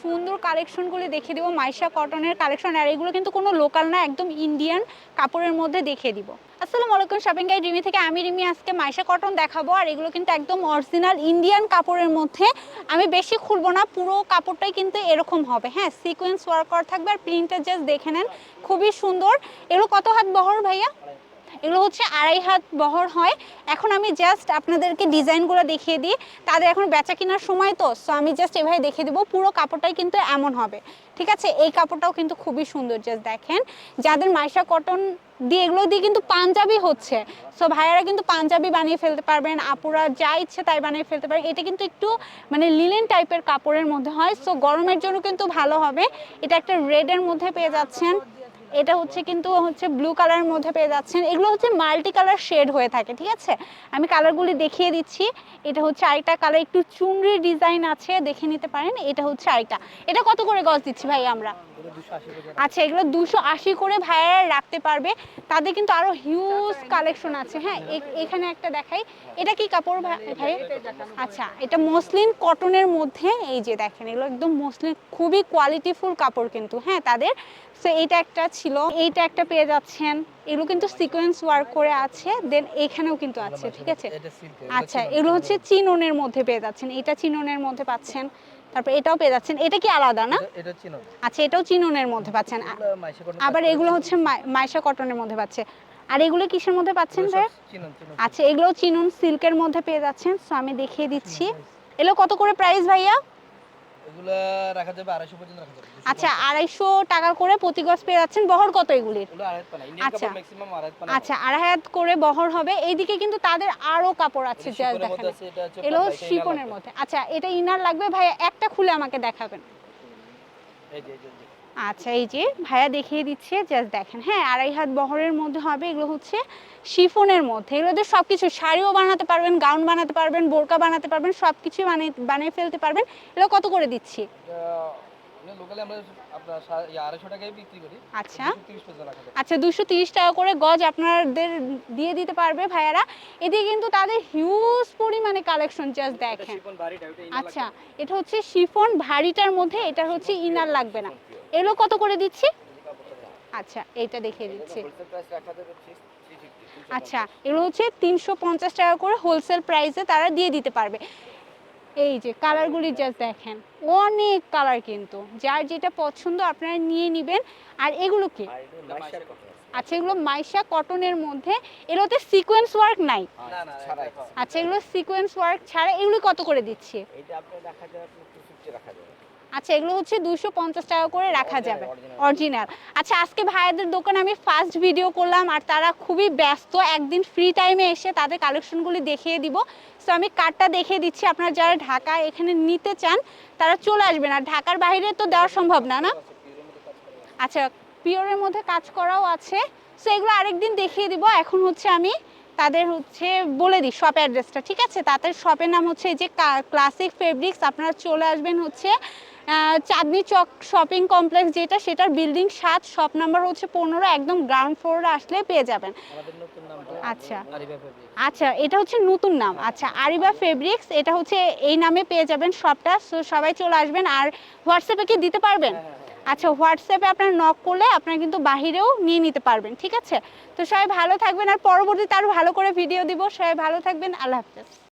সুন্দর কালেকশনগুলি দেখিয়ে দিব। মাইশা কটনের কালেকশন আর এগুলো কিন্তু কোনো লোকাল না, একদম ইন্ডিয়ান কাপড়ের মধ্যে দেখিয়ে দিব। আসসালামু আলাইকুম শপিং গাইড রিমি থেকে আমি রিমি আজকে মাইশা কটন দেখাবো, আর এগুলো কিন্তু একদম অরিজিনাল ইন্ডিয়ান কাপড়ের মধ্যে। আমি বেশি খুলবো না, পুরো কাপড়টাই কিন্তু এরকম হবে। হ্যাঁ সিকোয়েন্স ওয়ার্ক করা থাকবে, আর প্রিন্টটা জাস্ট দেখে নেন, খুবই সুন্দর। এগুলো কত হাত বহর ভাইয়া? এগুলো হচ্ছে আড়াই হাত বহর হয়। এখন আমি জাস্ট আপনাদেরকে ডিজাইনগুলো দেখিয়ে দিই। তাদের এখন বেচা কেনার সময় তো সো আমি জাস্ট এভাবে দেখিয়ে দেবো। পুরো কাপড়টাই কিন্তু এমন হবে। ঠিক আছে? এই কাপড়টাও কিন্তু খুবই সুন্দর জাস্ট দেখেন। যাদের মাইশা কটন দিয়ে এগুলো দিয়ে কিন্তু পাঞ্জাবি হচ্ছে। সো ভাইয়ারা কিন্তু পাঞ্জাবি বানিয়ে ফেলতে পারবেন, আপুরা যা ইচ্ছে তাই বানিয়ে ফেলতে পারেন এটা কিন্তু একটু মানে লিলেন টাইপের কাপড়ের মধ্যে হয়। সো গরমের জন্য কিন্তু ভালো হবে। এটা একটা রেডের মধ্যে পেয়ে যাচ্ছেন। এটা হচ্ছে কিন্তু হচ্ছে ব্লু কালারের মধ্যে পেয়ে যাচ্ছেন। এগুলো হচ্ছে মাল্টি কালার শেড হয়ে থাকে, ঠিক আছে? আমি কালারগুলি দেখিয়ে দিচ্ছি। এটা হচ্ছে আরেকটা কালার একটু চুনরি ডিজাইন আছে, দেখে নিতে পারেন। এটা হচ্ছে আরেকটা। এটা কত করে গজ দিচ্ছি ভাই আমরা? আচ্ছা এগুলো দুশো আশি করে ভাইয়ারা রাখতে পারবে। তাদের কিন্তু আরও হিউজ কালেকশন আছে হ্যাঁ? এখানে একটা দেখাই। এটা কি কাপড় ভাই ভাই? আচ্ছা এটা মসলিন কটনের মধ্যে এই যে দেখেন এগুলো একদম মসলিন খুবই কোয়ালিটিফুল কাপড় কিন্তু হ্যাঁ তাদের। সো এইটা একটা ছিল। এইটা একটা পেয়ে যাচ্ছেন। এগুলো কিন্তু সিকোয়েন্স ওয়ার্ক করে আছে। দেন এখানেও কিন্তু আছে ঠিক আছে? আচ্ছা এগুলো হচ্ছে চিননের মধ্যে পেয়ে যাচ্ছেন। এটা চিননের মধ্যে পাচ্ছেন। তারপর এটাও পেয়ে যাচ্ছেন। এটা কি আলাদা না? এটা- চিনন। আচ্ছা এটাও চিননের মধ্যে পাচ্ছেন। আবার এগুলো হচ্ছে মাই- মাইশা কটনের মধ্যে পাচ্ছে। আর এগুলো কিসের মধ্যে পাচ্ছেন স্যার ভাই। আচ্ছা এগুলো চিনুন সিল্কের মধ্যে পেয়ে যাচ্ছেন। সো আমি দেখিয়ে দিচ্ছি। এগুলো কত করে প্রাইস ভাইয়া? এগুলো রাখা যাবে 250 পর্যন্ত রাখা যাবে। আচ্ছা পঞ্চাশ। আড়াইশো টাকা করে প্রতি গজ পেয়ে যাচ্ছেন বহর কত এগুলির আচ্ছা। পানা আচ্ছা আড়াই হাত করে বহর হবে এইদিকে কিন্তু তাদের আরও কাপড় আছে যা দেখেন ইনার শিপনের মধ্যে আচ্ছা এটা ইনার লাগবে ভাইয়া একটা খুলে আমাকে দেখাবেন এই যে, এই যে। আচ্ছা এই যে ভাইয়া দেখিয়ে দিচ্ছে জাস্ট দেখেন। হ্যাঁ আড়াই হাত বহরের মধ্যে হবে এগুলো হচ্ছে শিফনের মধ্যে। এগুলোতে সব কিছু শাড়িও বানাতে পারবেন গাউন বানাতে পারবেন বোরকা বানাতে পারবেন সব কিছুই বানিয়ে বানিয়ে ফেলতে পারবেন। এগুলো কত করে দিচ্ছি? লোকালে আমরা আপনার সা- 250 টাকায় বিক্রি করি। আচ্ছা। 230 পর্যন্ত রাখা যাবে। আচ্ছা দুশো তিরিশ টাকা করে গজ আপনাদের দিয়ে দিতে পারবে ভাইয়ারা। এদিকে কিন্তু তাদের হিউজ পরিমাণে কালেকশন জাস্ট দেখেন। আচ্ছা এটা হচ্ছে শিফন ভারীটার মধ্যে এটা হচ্ছে ইনার লাগবে না। এগুলো কত করে দিচ্ছি? আচ্ছা এইটা দেখিয়ে দিচ্ছি। Wholesale price রাখা যাবে 350, আচ্ছা এগুলো হচ্ছে তিনশো পঞ্চাশ টাকা করে হোলসেল প্রাইসে তারা দিয়ে দিতে পারবে। এই যে কালারগুলি জাস্ট দেখেন অনেক কালার কিন্তু। যার যেটা পছন্দ আপনারা নিয়ে নেবেন। আর এগুলো কি। আচ্ছা এগুলো মাইশা কটনের মধ্যে। এগুলোতে সিকোয়েন্স ওয়ার্ক নাই। না, না, ছাড়াই। আচ্ছা এগুলো সিকোয়েন্স ওয়ার্ক ছাড়া এগুলো কত করে দিচ্ছি? আপনার আপনার 250 রাখা যাবে। আচ্ছা এগুলো হচ্ছে দুশো পঞ্চাশ টাকা করে রাখা যাবে। অরিজিনাল আচ্ছা আজকে ভাইয়াদের দোকানে আমি ফার্স্ট ভিডিও করলাম আর তারা খুবই ব্যস্ত। একদিন ফ্রি টাইমে এসে তাদের কালেকশনগুলি দেখিয়ে দিব। সো আমি কার্ডটা দেখিয়ে দিচ্ছি। আপনারা যারা ঢাকা এখানে নিতে চান তারা চলে আসবেন। আর ঢাকার বাইরে তো দেওয়া সম্ভব না না? আচ্ছা পিওরের মধ্যে কাজ করাও আছে। সো এগুলো আরেকদিন দেখিয়ে দিব। এখন হচ্ছে আমি তাদের হচ্ছে বলে দিই শপ অ্যাড্রেসটা ঠিক আছে? তাদের শপের নাম হচ্ছে এই যে ক্লাসিক ফেব্রিক্স আপনারা চলে আসবেন হচ্ছে চাঁদনি চক শপিং কমপ্লেক্স যেটা সেটার বিল্ডিং সাত শপ নাম্বার হচ্ছে পনেরো একদম গ্রাউন্ড ফ্লোরে আসলে পেয়ে যাবেন। আচ্ছা। আচ্ছা এটা হচ্ছে নতুন নাম। আচ্ছা আরিবা ফেব্রিক্স এটা হচ্ছে এই নামে পেয়ে যাবেন শপটা সো সবাই চলে আসবেন আর হোয়াটসঅ্যাপে কি দিতে পারবেন? আচ্ছা হোয়াটসঅ্যাপে আপনার নক করলে আপনার কিন্তু বাহিরেও নিয়ে নিতে পারবেন, ঠিক আছে? তো সবাই ভালো থাকবেন আর পরবর্তীতে আরও ভালো করে ভিডিও দিব। সবাই ভালো থাকবেন। আল্লাহ হাফেজ।